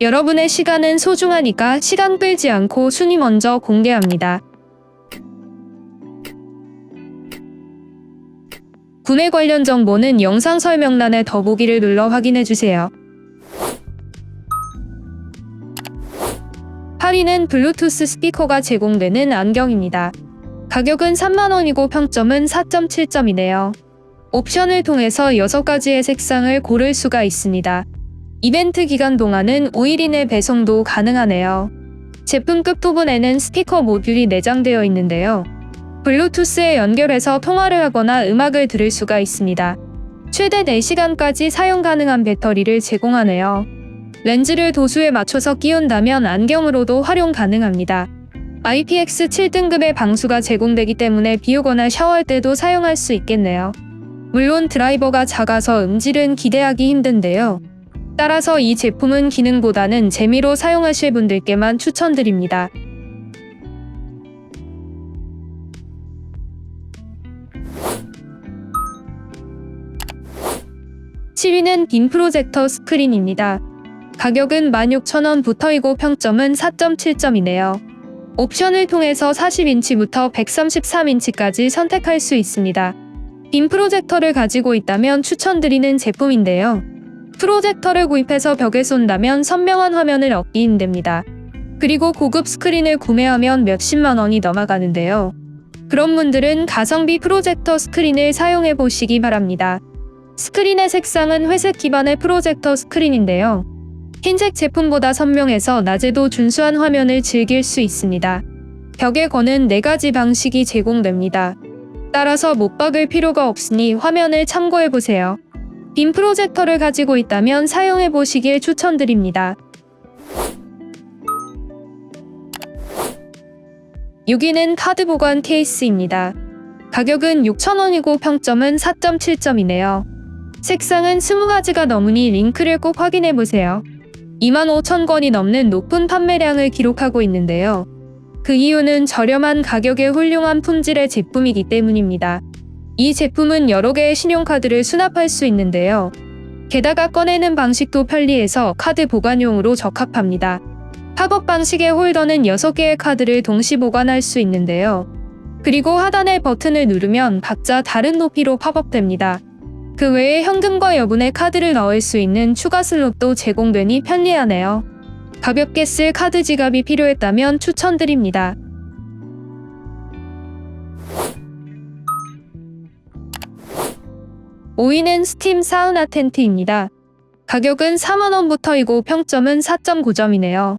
여러분의 시간은 소중하니까 시간 끌지 않고 순위 먼저 공개합니다. 구매 관련 정보는 영상 설명란에 더보기를 눌러 확인해주세요. 8위는 블루투스 스피커가 제공되는 안경입니다. 가격은 3만원이고 평점은 4.7점이네요. 옵션을 통해서 6가지의 색상을 고를 수가 있습니다. 이벤트 기간 동안은 5일 이내 배송도 가능하네요. 제품급 부분에는 스피커 모듈이 내장되어 있는데요. 블루투스에 연결해서 통화를 하거나 음악을 들을 수가 있습니다. 최대 4시간까지 사용 가능한 배터리를 제공하네요. 렌즈를 도수에 맞춰서 끼운다면 안경으로도 활용 가능합니다. IPX 7 등급의 방수가 제공되기 때문에 비우거나 샤워할 때도 사용할 수 있겠네요. 물론 드라이버가 작아서 음질은 기대하기 힘든데요. 따라서 이 제품은 기능보다는 재미로 사용하실 분들께만 추천드립니다. 7위는 빔 프로젝터 스크린입니다. 가격은 16,000원부터이고 평점은 4.7점이네요. 옵션을 통해서 40인치부터 133인치까지 선택할 수 있습니다. 빔 프로젝터를 가지고 있다면 추천드리는 제품인데요. 프로젝터를 구입해서 벽에 쏜다면 선명한 화면을 얻기 힘듭니다. 그리고 고급 스크린을 구매하면 몇십만 원이 넘어가는데요. 그런 분들은 가성비 프로젝터 스크린을 사용해 보시기 바랍니다. 스크린의 색상은 회색 기반의 프로젝터 스크린인데요. 흰색 제품보다 선명해서 낮에도 준수한 화면을 즐길 수 있습니다. 벽에 거는 4가지 방식이 제공됩니다. 따라서 못 박을 필요가 없으니 화면을 참고해 보세요. 빔 프로젝터를 가지고 있다면 사용해 보시길 추천드립니다. 6위는 카드 보관 케이스입니다. 가격은 6,000원이고 평점은 4.7점이네요. 색상은 20가지가 넘으니 링크를 꼭 확인해 보세요. 25,000건이 넘는 높은 판매량을 기록하고 있는데요. 그 이유는 저렴한 가격에 훌륭한 품질의 제품이기 때문입니다. 이 제품은 여러 개의 신용카드를 수납할 수 있는데요. 게다가 꺼내는 방식도 편리해서 카드 보관용으로 적합합니다. 팝업 방식의 홀더는 6개의 카드를 동시 보관할 수 있는데요. 그리고 하단의 버튼을 누르면 각자 다른 높이로 팝업됩니다. 그 외에 현금과 여분의 카드를 넣을 수 있는 추가 슬롯도 제공되니 편리하네요. 가볍게 쓸 카드 지갑이 필요했다면 추천드립니다. 오위는 스팀 사우나 텐트입니다. 가격은 4만원부터이고 평점은 4.9점이네요.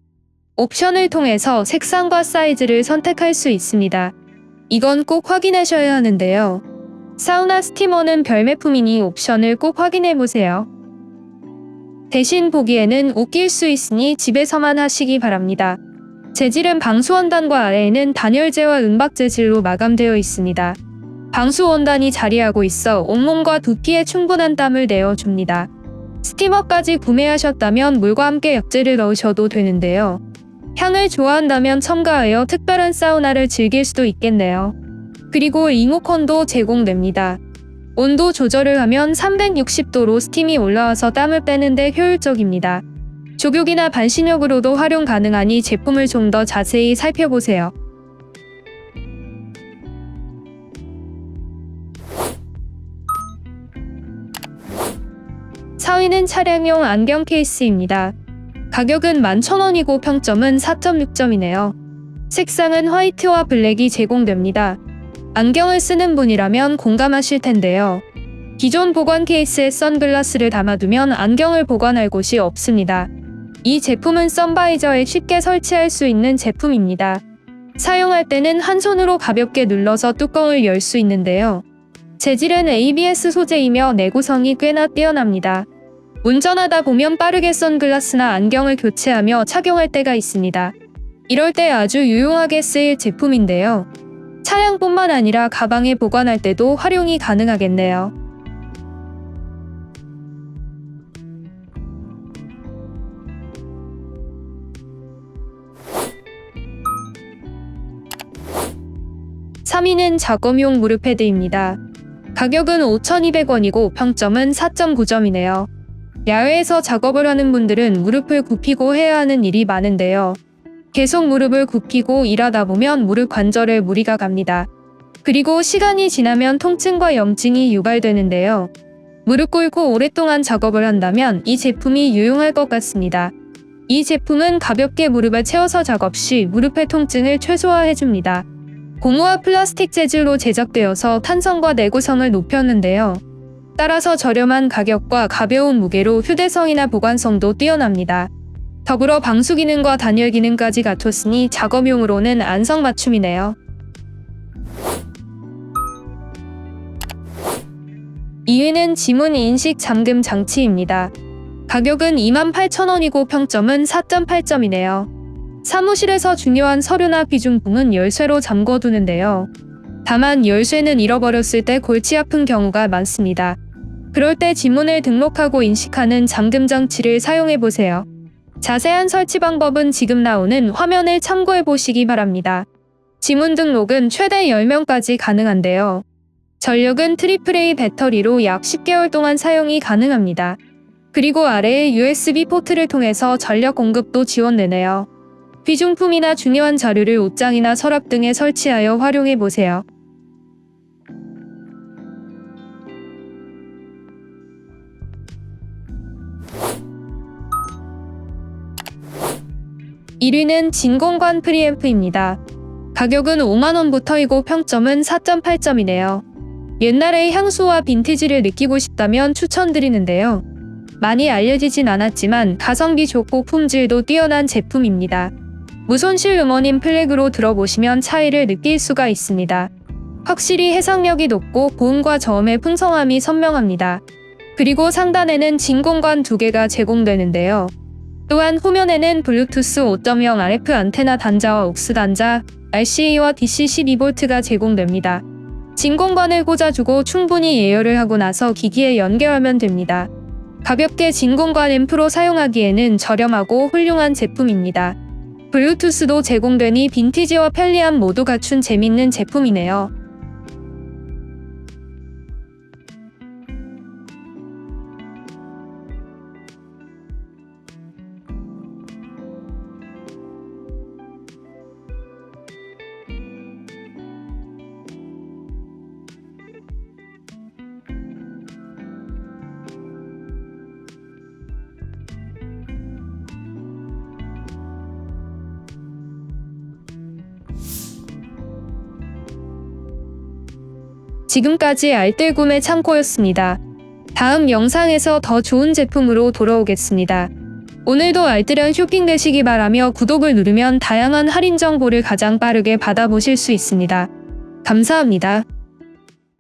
옵션을 통해서 색상과 사이즈를 선택할 수 있습니다. 이건 꼭 확인하셔야 하는데요. 사우나 스티머는 별매품이니 옵션을 꼭 확인해 보세요. 대신 보기에는 웃길 수 있으니 집에서만 하시기 바랍니다. 재질은 방수 원단과 아래에는 단열재와 은박 재질로 마감되어 있습니다. 방수 원단이 자리하고 있어 온몸과 두피에 충분한 땀을 내어줍니다. 스티머까지 구매하셨다면 물과 함께 약재를 넣으셔도 되는데요. 향을 좋아한다면 첨가하여 특별한 사우나를 즐길 수도 있겠네요. 그리고 리모컨도 제공됩니다. 온도 조절을 하면 360도로 스팀이 올라와서 땀을 빼는데 효율적입니다. 족욕이나 반신욕으로도 활용 가능하니 제품을 좀 더 자세히 살펴보세요. 사위는 차량용 안경 케이스입니다. 가격은 11,000원이고 평점은 4.6점이네요. 색상은 화이트와 블랙이 제공됩니다. 안경을 쓰는 분이라면 공감하실 텐데요. 기존 보관 케이스에 선글라스를 담아두면 안경을 보관할 곳이 없습니다. 이 제품은 선바이저에 쉽게 설치할 수 있는 제품입니다. 사용할 때는 한 손으로 가볍게 눌러서 뚜껑을 열 수 있는데요. 재질은 ABS 소재이며 내구성이 꽤나 뛰어납니다. 운전하다 보면 빠르게 선글라스나 안경을 교체하며 착용할 때가 있습니다. 이럴 때 아주 유용하게 쓰일 제품인데요. 차량뿐만 아니라 가방에 보관할 때도 활용이 가능하겠네요. (3위는) 작업용 무릎 패드입니다. 가격은 5,200원이고 평점은 4.9점이네요. 야외에서 작업을 하는 분들은 무릎을 굽히고 해야 하는 일이 많은데요. 계속 무릎을 굽히고 일하다 보면 무릎 관절에 무리가 갑니다. 그리고 시간이 지나면 통증과 염증이 유발되는데요. 무릎 꿇고 오랫동안 작업을 한다면 이 제품이 유용할 것 같습니다. 이 제품은 가볍게 무릎을 채워서 작업 시 무릎의 통증을 최소화해줍니다. 고무와 플라스틱 재질로 제작되어서 탄성과 내구성을 높였는데요. 따라서 저렴한 가격과 가벼운 무게로 휴대성이나 보관성도 뛰어납니다. 더불어 방수 기능과 단열 기능까지 갖췄으니 작업용으로는 안성맞춤이네요. 2위는 지문 인식 잠금 장치입니다. 가격은 28,000원이고 평점은 4.8점이네요. 사무실에서 중요한 서류나 비중품은 열쇠로 잠궈두는데요. 다만 열쇠는 잃어버렸을 때 골치 아픈 경우가 많습니다. 그럴 때 지문을 등록하고 인식하는 잠금 장치를 사용해 보세요. 자세한 설치 방법은 지금 나오는 화면을 참고해 보시기 바랍니다. 지문 등록은 최대 10명까지 가능한데요. 전력은 AAA 배터리로 약 10개월 동안 사용이 가능합니다. 그리고 아래에 USB 포트를 통해서 전력 공급도 지원되네요. 귀중품이나 중요한 자료를 옷장이나 서랍 등에 설치하여 활용해 보세요. (1위는) 진공관 프리앰프입니다. 가격은 5만원부터이고 평점은 4.8점이네요. 옛날의 향수와 빈티지를 느끼고 싶다면 추천드리는데요. 많이 알려지진 않았지만 가성비 좋고 품질도 뛰어난 제품입니다. 무손실 음원인 플렉으로 들어보시면 차이를 느낄 수가 있습니다. 확실히 해상력이 높고 고음과 저음의 풍성함이 선명합니다. 그리고 상단에는 진공관 두 개가 제공되는데요. 또한 후면에는 블루투스 5.0 RF 안테나 단자와 옥스 단자, RCA와 DC 12V가 제공됩니다. 진공관을 꽂아주고 충분히 예열을 하고 나서 기기에 연결하면 됩니다. 가볍게 진공관 앰프로 사용하기에는 저렴하고 훌륭한 제품입니다. 블루투스도 제공되니 빈티지와 편리함 모두 갖춘 재밌는 제품이네요. 지금까지 알뜰 구매 창고였습니다. 다음 영상에서 더 좋은 제품으로 돌아오겠습니다. 오늘도 알뜰한 쇼핑 되시기 바라며 구독을 누르면 다양한 할인 정보를 가장 빠르게 받아보실 수 있습니다. 감사합니다.